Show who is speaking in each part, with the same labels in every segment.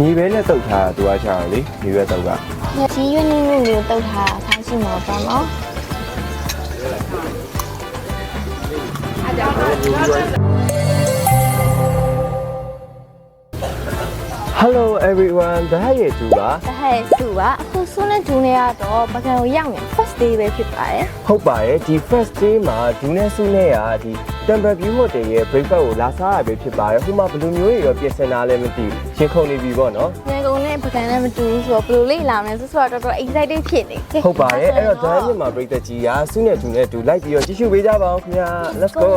Speaker 1: ညီပဲနဲ့တုတ်ထားတာသူကချာလေညီပဲတုတ်က
Speaker 2: ကြီးရွနည်းနည်းလေးတုတ်ထားတာထားရှိမှာပေါ့နော်
Speaker 1: Hello everyone ဒါရဲ့သူပါ
Speaker 2: ဒါဟဲ့သူကအခုဆွနဲ့ဂျူနေကတော့ပကံကိုရောက်နေ first day ပဲဖြစ်ပါတယ်
Speaker 1: ဟုတ်ပါရဲ့ဒီ first day မှာဒူနဲ့ဆုနဲ့ကဒီ Temple View Hotel ရဲ့ breakfast ကိုလာစားရပဲဖြစ်ပါတယ်ဟိုမှာဘယ်လိုမျိုးတွေရောပြင်ဆင်တာလဲမသိဘူးရှင်းခုန်နေပြီပေါ့နော်
Speaker 2: ငယ်ကုန်နဲ့ပကံနဲ့မတူဘူးဆိုတော့ဘယ်လိုလေးလာမလဲဆိုတော့တော်တော် excited ဖြစ်နေတယ်
Speaker 1: ဟုတ်ပါတယ်အဲ့တော့ဒါရဲ့မြန်မာ breakfast ကြီးကဆုနဲ့ဒူနဲ့ဒူလိုက်ပြီးတော့ကြည့်ရှုပေးကြပါအောင်ခင်ဗျာ let's go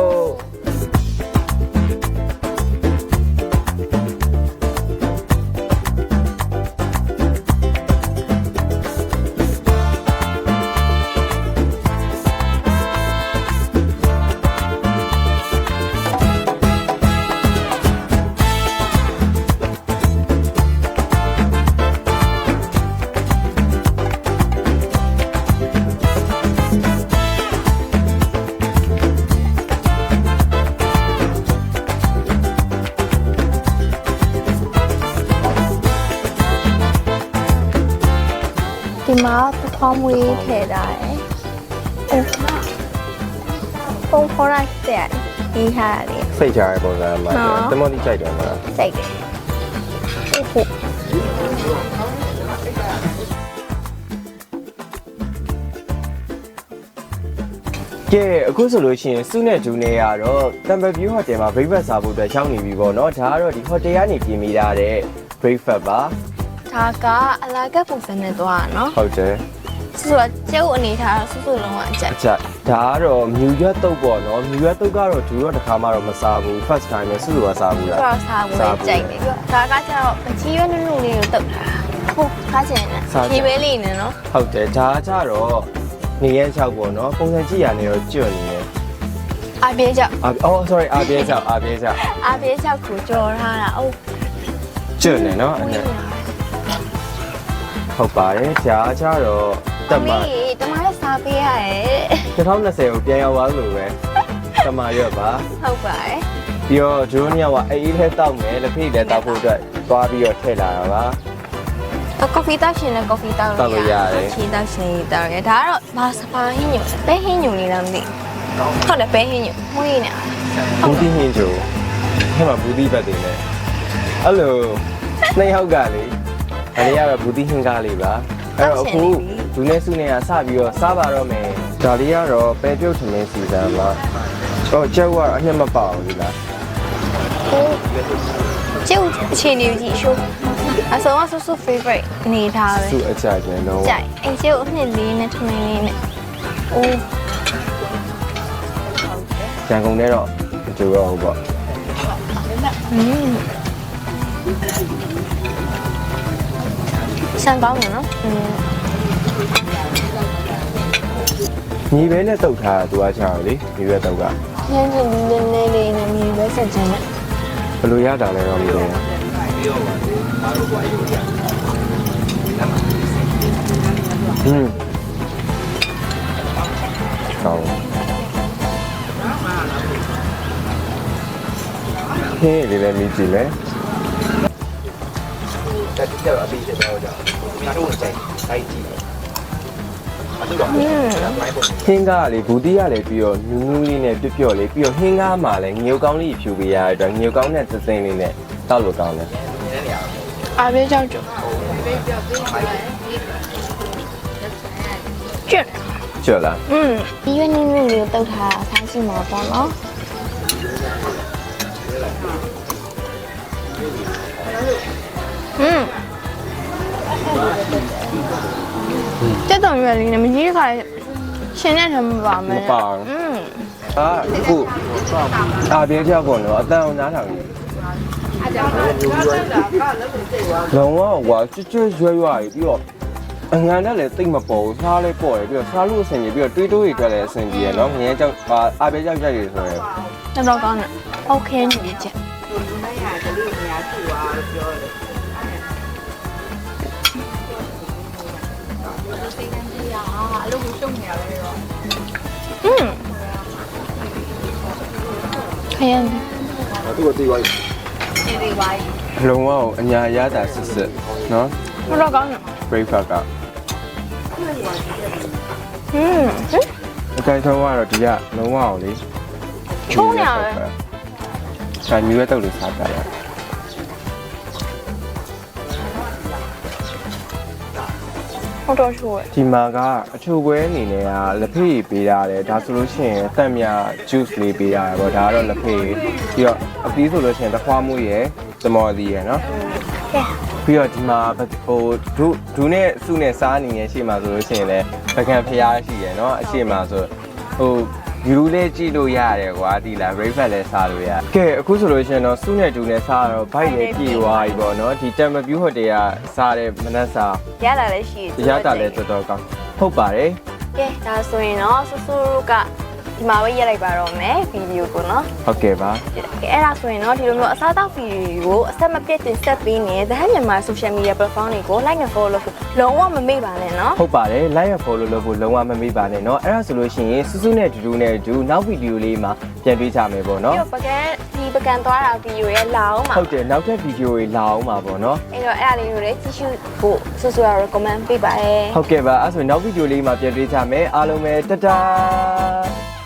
Speaker 2: မှာပဖောင်းမွေးထည့်ထားတယ်ပုံဖော်လိုက်တဲ့ဒီဟာလေး
Speaker 1: စိတ်ချရတဲ့ပုံစံမှာ
Speaker 2: နော်
Speaker 1: တမောတိကြိုက်တယ်မလား
Speaker 2: စိတ်တယ်ဟုတ်
Speaker 1: ကဲအခုဆိုလို့ရှိရင်စုနဲ့ဂျူနဲ့ကတော့ Temple View Hotel မှာ breakfast စားဖို့အတွက်ရောက်နေပြီပေါ့နော်ဒါကတော့ဒီ hotel ကနေပြင်မိထားတဲ့ breakfast ပါ
Speaker 2: ဒါကအလာကပုံစံနဲ့သွားတာနော်
Speaker 1: ဟုတ်တယ်
Speaker 2: ဆိုတော့ကျုပ်အနေထားဆူဆူလုံးဝအကြက်
Speaker 1: အချက်ဒါကတော့မြူရွက်တုပ်ပေါ့နော်မြူရွက်တုပ်ကတော့ဂျူတော့တစ်ခါမှတော့မစားဘူး first time ပဲစုစုကစားဘူး
Speaker 2: ဆို
Speaker 1: လား
Speaker 2: တော့စားဖို့ပဲကြိုက်တယ်ဒါကကျတော့ပကြီးရွက်နုနုလေးကိုတုတ်တာဟုတ်စားချင်တယ်ဒီပဲလေးနဲ့နော်
Speaker 1: ဟုတ်တယ်ဒါကကြတော့နေရန်ချောက်ပေါ့နော်ပုံစံကြည့်ရနေတော့ကျွတ်နေတယ်
Speaker 2: အပြေးချောက်
Speaker 1: အာအော် sorry အာပြေးချောက်အာပြေးချောက်
Speaker 2: အပြေးချောက်ကိုကြော်ထားတာအိုး
Speaker 1: ကျွတ်နေနော်အဲ့ဒါ ဟုတ်ပါတယ်ဒါကကြတော့တ
Speaker 2: တ
Speaker 1: မ
Speaker 2: မီးတမလည်းစားပေးရတယ်
Speaker 1: 2020ကိုပြန်ရောက်သွားလို့ပဲတမရွက်ပါ
Speaker 2: ဟုတ်ပါတယ်
Speaker 1: ပြီးတော့ဂျိုးနီယာကအေးအေးလေးတောက်မယ်လက်ဖိတ်လည်းတောက်ဖို့အတွက်သွားပြီးတော့ထည့်လာတာပါ
Speaker 2: ကော်ဖီတောက်ရှင်နဲ့ကော်ဖီတောက်
Speaker 1: တောက်လို့ရတယ်
Speaker 2: ခီတောက်ရှင်တောက်ရတယ်ဒါကတော့ဘာစပါဟင်းညိုပဲဟင်းညိုနေလားမသိဟုတ်တယ်ပဲဟင်းညိုမွေးနေ
Speaker 1: ဘူးတိဟင်းချိုဟဲ့မှာဘူးတိဘက်တွေနဲ့အဲ့လိုနှစ်ယောက်ကလေ အလေးကတော့ဘူးတိဟင်းကားလေးပါအဲ့တော့အခုဒူနဲ့စုနဲ့ကစပြီးတော့စားပါတော့မယ်ဒါလေးကတော့ပဲပြုတ်ထမင်းစီစံမှာဟောကျုပ်ကတော့အညက်မပေါအောင်ဒီလား
Speaker 2: ကျုပ်အခြေအနေကြီးရှိုးအစောကဆူဆူ favorite အနေထားပဲ
Speaker 1: သူ့အကြိုက်တယ်တော့
Speaker 2: ကြိုက်အဲ့ကျုပ်အနှစ်လေးနဲ့ထမင်းလေးနဲ့အိုး
Speaker 1: ရန်ကုန်ထဲတော့ကျိုးတော့ဟုတ်ပေါ့
Speaker 2: อืม ဆန်ကောင်းတယ်နော်
Speaker 1: ညီပဲနဲ့တုတ်ထားတာသူကချာလေညီပဲတုတ်က
Speaker 2: ညင်းညင်းနည်းနည်းလေးနဲ့ညီပဲဆက်ချင်တယ်
Speaker 1: ဘလို့ရတာလဲတော့မသိဘူးอืมကောင်းဟေးဒီလည်းမြည်ကြည့်လဲ မယ်
Speaker 2: อืม
Speaker 1: ဟင်းကားကလေဘူးတီးရလေပြီးတော့နူးနူးလေးနဲ့ပြပြလေးပြီးတော့ဟင်းကားမှာလည်းငြိုကောင်းလေးဖြူပေးရတဲ့အတွက်ငြိုကောင်းတဲ့သစင်းလေးနဲ့တောက်လို့ကောင်းတယ်
Speaker 2: အားပေးကြောက်ကြကျွတ်
Speaker 1: ကျွတ်လား
Speaker 2: อืมဒီရွနည်းနည်းလေးတုတ်ထားတာစားရှိမှာပေါ့နော်อืม ရွယ်လေးနဲ့မကြီးခါရှင်တဲ့ထမပါမယ်อืม
Speaker 1: အာအခုအာပြင်းချောက်ကုန်တော့အတန်အောင်နားထောင်နေလုံးဝကွာကျွတ်ကျွတ်ရွရွရပြီးတော့အငံနဲ့လည်းတိတ်မပေါ်ဘူးစားလဲပေါ်တယ်ပြီးတော့စားလို့အဆင်ပြေပြီးတော့တွေးတိုးတွေအတွက်လည်းအဆင်ပြေရနော်ငရဲကြောက်အာပြင်းချောက်ကြိုက်ရဆိုရယ်
Speaker 2: တော်တော်ကောင်းတယ်โอเคနေ ကြอืมခရင်
Speaker 1: သူ့ကိုသိသွားပြီ
Speaker 2: ဒီဒီဝိုင်း
Speaker 1: အလုံးဝအညာရတာစစ်စစ်နော်
Speaker 2: ဟုတ်တော့ကောင်းတယ်
Speaker 1: breakfast က
Speaker 2: ဟင်း
Speaker 1: အကြိုက်ဆုံးကတော့ဒီကလုံးဝအောင်လေ
Speaker 2: ချုံးနေရပဲ
Speaker 1: ဆာမြူရဲ့တုတ်လေးစားကြတယ်
Speaker 2: ဟုတ်တော့ချိုးရ
Speaker 1: ဒီမှာကအချိုပွဲအနေနဲ့ကလက်ဖေးပေးရတယ်ဒါဆိုလို့ရှိရင်အသက်မြ juice လေးပေးရတယ်ပေါ့ဒါကတော့လက်ဖေးပြီးတော့အပြီးဆိုလို့ရှိရင်တခွားမှုရယ်သမော်သီးရယ်နော်
Speaker 2: ကဲ
Speaker 1: ပြီးတော့ဒီမှာဟိုဒုဒုနဲ့စုနဲ့စားနေရဲ့ရှေ့မှာဆိုလို့ရှိရင်လည်းပကံဖျားရှိရယ်နော်အရှေ့မှာဆိုဟို ယူလေးကြည့်လို့ရတယ်ကွာဒီလား breakfast လည်းစားလို့ရကဲအခုဆိုလို့ရှိရင်တော့စုနဲ့ဒုနဲ့စားတော့ဘိုက်လည်းပြေသွားပြီပေါ့နော်ဒီတမ်မပြူဟိုတယ်ကစားတဲ့မနက်စာ
Speaker 2: ရလာလည်းရှိ
Speaker 1: ရတာလည်းတော်တော်ကောင်းဟုတ်ပါတယ်
Speaker 2: ကဲဒါဆိုရင်တော့ဆူဆူက ဒီမှာပဲရက်လိုက်ပါတော့မယ်ဗီဒီယိုကိုနော်
Speaker 1: ဟုတ်ကဲ့ပါကဲ
Speaker 2: အဲ့ဒါဆိုရင်တော့ဒီလိုမျိုးအစားအသောက်ဗီဒီယိုကိုအဆက်မပြတ်တင်ဆက်ပေးနေတဲ့ The Hand Myanmar Social Media Platform တွေကို Like and Follow လုပ်ဖို့လုံးဝမမေ့ပါနဲ့နော်
Speaker 1: ဟုတ်ပါတယ် Like and Follow လုပ်ဖို့လုံးဝမမေ့ပါနဲ့နော်အဲ့ဒါဆိုလို့ရှိရင်စူးစူးနဲ့ဒူဒူနဲ့ဒူနောက်ဗီဒီယိုလေးမှာပြန်ပေးကြမယ်ပေါ့နော်
Speaker 2: ပြီးတော့ပကဲဒီပကံသွားတာဗီဒီယိုရဲ့လာအောင်ပါ
Speaker 1: ဟုတ်တယ်နောက်ထပ်ဗီဒီယိုတွေလာအောင်ပါပေါ့နော်
Speaker 2: အဲ့တော့အဲ့ဒါလေးကိုလည်းကြည့်ရှုဖို့စူးစူးရ recommend ပေးပါရယ်
Speaker 1: ဟုတ်ကဲ့ပါအဲ့ဆိုနောက်ဗီဒီယိုလေးမှာပြန်ပေးကြမယ်အားလုံးပဲတတား